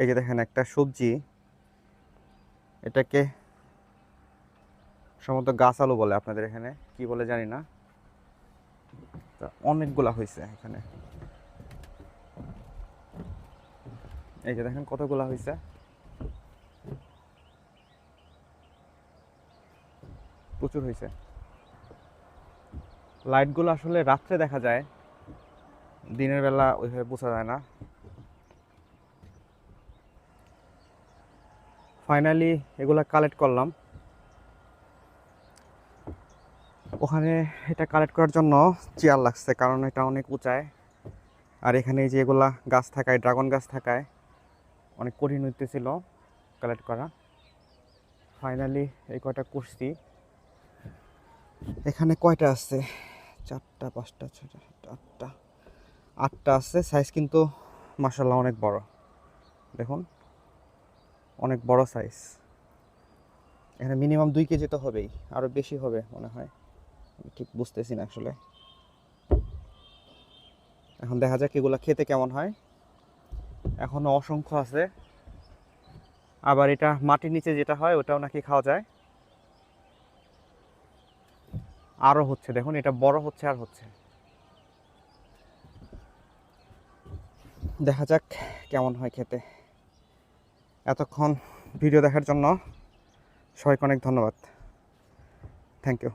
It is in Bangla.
এই যে দেখেন একটা সবজি। এটাকে সম্ভবত গাছ আলু বলে আপনাদের এখানে, কি বলে জানি না। অনেকগুলা হয়েছে এখানে। এই যে দেখেন কতগুলা হয়েছে প্রচুর হয়েছে লাইটগুলো আসলে রাত্রে দেখা যায়, দিনের বেলা ওইভাবে বোঝা যায় না। ফাইনালি এগুলা কালেক্ট করলাম। ওখানে এটা কালেক্ট করার জন্য চেয়ার লাগছে, কারণ এটা অনেক উঁচায়। আর এখানে যে এগুলা গাছ থাকায়, ড্রাগন গাছ থাকায়, অনেক কঠিন হইতেছিল কালেক্ট করা। ফাইনালি এই কয়টা করছি। এখানে কয়টা আছে? চারটা, পাঁচটা, ছয়টা, সাতটা, আটটা। আটটা আছে সাইজ কিন্তু মাসাল্লাহ অনেক বড়। দেখুন। অনেক বড় সাইজ এখানে মিনিমাম দুই কেজি তো হবেই আরও বেশি হবে মনে হয়। ঠিক বুঝতেছি না আসলে। এখন দেখা যাক এগুলো খেতে কেমন হয়। এখনও অসংখ্য আছে। আবার এটা মাটির নিচে যেটা হয়, ওটাও নাকি খাওয়া যায়। আরও হচ্ছে, দেখুন এটা বড় হচ্ছে আর হচ্ছে। দেখা যাক কেমন হয় খেতে। এতক্ষণ ভিডিও দেখার জন্য সবাইকে অনেক ধন্যবাদ। Thank you